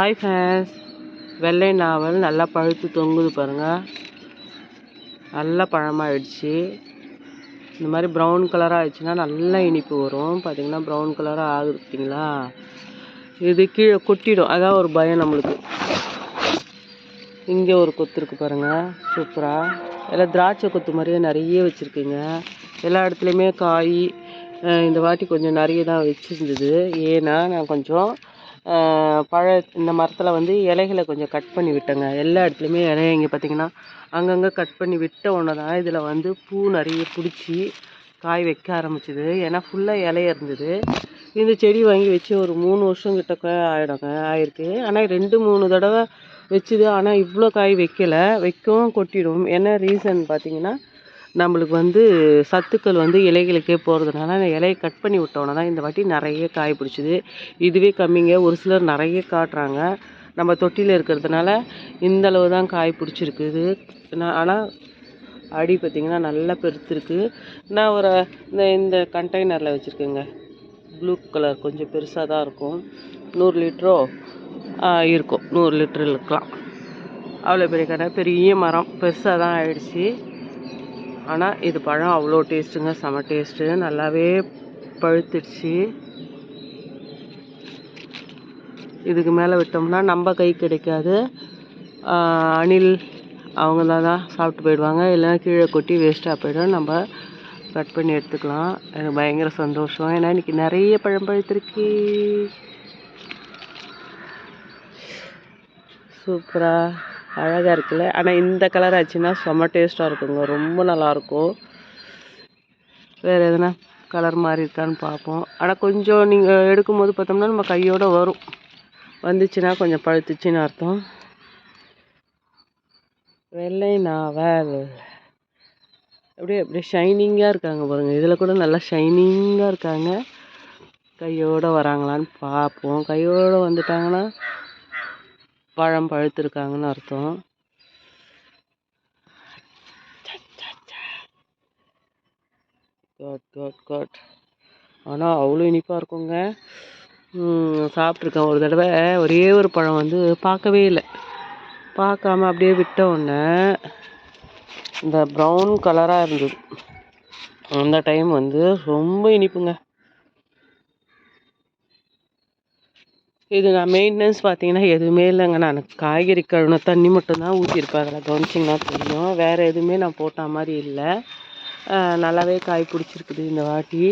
Hi fans வெள்ளை நாவல் நல்லா பழுத்து தொங்குது பாருங்கள் நல்லா பழமாயிடுச்சு. இந்த மாதிரி ப்ரௌன் கலராக ஆயிடுச்சுன்னா நல்லா இனிப்பு வரும். பார்த்தீங்கன்னா ப்ரௌன் கலராக ஆகுது பார்த்தீங்களா இது கீழே கொட்டிடும். அதான் ஒரு பயம் நம்மளுக்கு. இங்கே ஒரு கொத்து இருக்குது பாருங்கள் சூப்பராக எல்லாம் திராட்சை கொத்து மாதிரியே நிறைய வச்சுருக்குங்க. எல்லா இடத்துலையுமே காய் இந்த வாட்டி கொஞ்சம் நிறைய தான் வச்சுருந்தது. ஏன்னா நான் கொஞ்சம் பழ இந்த மரத்தில் வந்து இலைகளை கொஞ்சம் கட் பண்ணி விட்டேங்க. எல்லா இடத்துலையுமே இலைய இங்கே பார்த்தீங்கன்னா அங்கங்கே கட் பண்ணி விட்ட உடனே தான் இதில் வந்து பூ நிறைய பிடிச்சி காய் வைக்க ஆரம்பிச்சிது. ஏன்னா ஃபுல்லாக இலைய இருந்தது. இந்த செடி வாங்கி வச்சு ஒரு மூணு வருஷம் கிட்டக்க ஆகிடுங்க ஆயிருக்கு. ஆனால் ரெண்டு மூணு தடவை வச்சுது. ஆனால் இவ்வளோ காய் வைக்கலை. வைக்கவும் கொட்டிடும். என்ன ரீசன் பார்த்தீங்கன்னா நம்மளுக்கு வந்து சத்துக்கள் வந்து இலைகளுக்கே போகிறதுனால அந்த இலையை கட் பண்ணி விட்டோன்னா தான் இந்த வாட்டி நிறைய காய் பிடிச்சிது. இதுவே கம்மிங்க. ஒரு சிலர் நிறைய காட்டுறாங்க. நம்ம தொட்டியில் இருக்கிறதுனால இந்தளவு தான் காய் பிடிச்சிருக்குது. நான் ஆனால் அடி பார்த்திங்கன்னா நல்லா பெருத்துருக்கு. நான் ஒரு இந்த இந்த கண்டெய்னரில் வச்சுருக்கேங்க. ப்ளூ கலர் கொஞ்சம் பெருசாக தான் இருக்கும். நூறு லிட்ரோ இருக்கும். நூறு லிட்ரு இருக்கலாம். அவ்வளோ பெரிய கடை. பெரிய மரம். பெருசாக தான் ஆயிடுச்சு. ஆனால் இது பழம் அவ்வளோ டேஸ்ட்டுங்க. செம டேஸ்ட்டு. நல்லாவே பழுத்துடுச்சு. இதுக்கு மேலே விட்டோம்னா நம்ம கை கிடைக்காது. அணில் அவங்க தான் சாப்பிட்டு போயிடுவாங்க. இல்லைன்னா கீழே கொட்டி வேஸ்ட்டாக போயிடும். நம்ம கட் பண்ணி எடுத்துக்கலாம். எனக்கு பயங்கர சந்தோஷம். ஏன்னா இன்றைக்கி நிறைய பழம் பழுத்திருக்கு. சூப்பராக அழகாக இருக்குல்ல. ஆனால் இந்த கலர் ஆச்சுன்னா செம்ம டேஸ்ட்டாக இருக்குங்க. ரொம்ப நல்லாயிருக்கும் வேறு எதுனா கலர் மாதிரி இருக்கான்னு பார்ப்போம். ஆனால் கொஞ்சம் நீங்கள் எடுக்கும்போது பார்த்தோம்னா நம்ம கையோடு வரும். வந்துச்சுன்னா கொஞ்சம் பழுத்துச்சுன்னு அர்த்தம். வெள்ளை நாவல். அப்படியே அப்படியே ஷைனிங்காக இருக்காங்க பாருங்கள் இதில் கூட நல்லா ஷைனிங்காக இருக்காங்க. கையோடு வராங்களான்னு பார்ப்போம். கையோடு வந்துட்டாங்கன்னா பழம் பழுத்திருக்காங்கன்னு அர்த்தம். காட் காட் காட் ஆனால் அவ்வளோ இனிப்பாக இருக்குங்க. சாப்பிட்ருக்கேன் ஒரு தடவை ஒரே ஒரு பழம் வந்து பார்க்கவே இல்லை. பார்க்காம அப்படியே விட்ட உடனே இந்த ப்ரௌன் கலராக இருந்தது. அந்த டைம் வந்து ரொம்ப இனிப்புங்க. இது நான் மெயின்டெனன்ஸ் பார்த்தீங்கன்னா எதுவுமே இல்லைங்க. நான் காய்கறி கழுவின தண்ணி மட்டும்தான் ஊற்றிருப்பேன் அதில் கவனிச்சிங்கன்னா தெரியும். வேறு எதுவுமே நான் போட்ட மாதிரி இல்லை. நல்லாவே காய் பிடிச்சிருக்குது இந்த வாட்டி.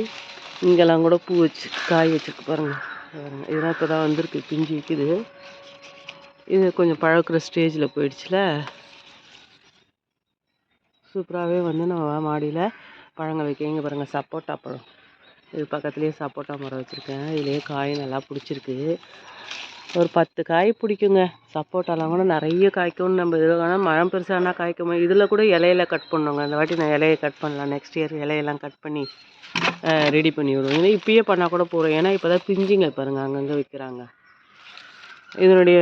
இங்கெல்லாம் கூட பூ வச்சு காய் வச்சுருக்கு பாருங்கள் பாருங்கள் இதெல்லாம் இப்போ தான் வந்திருக்கு. பிஞ்சு விற்குது இது கொஞ்சம் பழக்கிற ஸ்டேஜில் போயிடுச்சுல. சூப்பராகவே வந்து நம்ம மாடியில் பழங்கள் வைக்க. இங்கே பாருங்கள் சப்போட்டா பழம். இது பக்கத்துலேயே சப்போட்டா மரம் வச்சுருக்கேன். இதுலேயே காய் நல்லா பிடிச்சிருக்கு. ஒரு பத்து காய் பிடிக்குங்க. சப்போட்டாலாம் கூட நிறைய காய்க்கும்னு நம்ம இதில் வேணால் மரம் பெருசானா காய்க்கும் இதில் கூட இலையில கட் பண்ணுங்க. அந்த வாட்டி நான் இலையை கட் பண்ணலாம். நெக்ஸ்ட் இயர் இலையெல்லாம் கட் பண்ணி ரெடி பண்ணி விடுவோம். ஏன்னா இப்பயே பண்ணால் கூட போகிறோம் ஏன்னா இப்போ தான் பிஞ்சுங்க பாருங்கள் அங்கங்கே விற்கிறாங்க இதனுடைய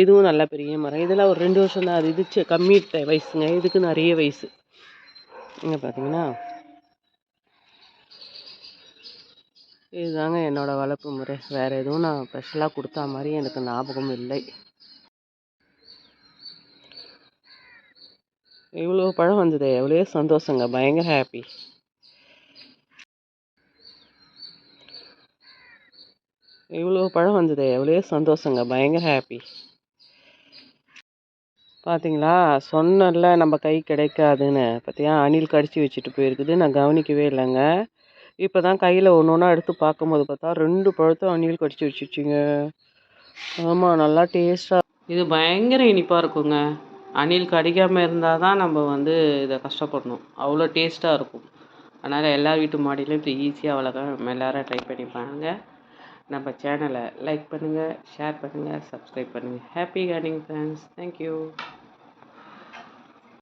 இதுவும் நல்லா பெரிய மரம். இதெல்லாம் ஒரு ரெண்டு வருஷம் தான் அது இது கம்மி வயசுங்க. இதுக்கு நிறைய வயசு. இங்கே பார்த்தீங்கன்னா இதுதாங்க என்னோடய வளர்ப்பு முறை. வேறு எதுவும் நான் ஸ்பெஷலாக கொடுத்தா மாதிரி எனக்கு ஞாபகம் இல்லை. இவ்வளோ பழம் வந்தது. எவ்வளோ சந்தோஷங்க. பயங்கர ஹாப்பி இவ்வளோ பழம் வந்தது. எவ்வளோ சந்தோஷங்க. பயங்கர ஹாப்பி பார்த்தீங்களா சொன்னல நம்ம கை கிடைக்காதுன்னு. பார்த்தியா அணில் கடிச்சு வச்சுட்டு போயிருக்குது. நான் கவனிக்கவே இல்லைங்க. இப்போ தான் கையில் ஒன்று ஒன்றா எடுத்து பார்க்கும்போது பார்த்தா ரெண்டு பழத்தும் அணில் கடிச்சு வச்சுச்சிங்க ஆமாம் நல்லா டேஸ்ட்டாக இது பயங்கர இனிப்பாக இருக்குங்க. அணில் கடிக்காமல் இருந்தால் தான் நம்ம வந்து இதை கஷ்டப்படணும். அவ்வளோ டேஸ்ட்டாக இருக்கும். அதனால் எல்லா வீட்டு மாடியிலையும் இப்போ ஈஸியாக வளர்க்க நம்ம எல்லோரும் ட்ரை பண்ணி பாருங்க. நம்ம சேனலை லைக் பண்ணுங்கள் ஷேர் பண்ணுங்கள் சப்ஸ்கிரைப் பண்ணுங்கள் ஹாப்பி கார்டிங் ஃப்ரெண்ட்ஸ் தேங்க்யூ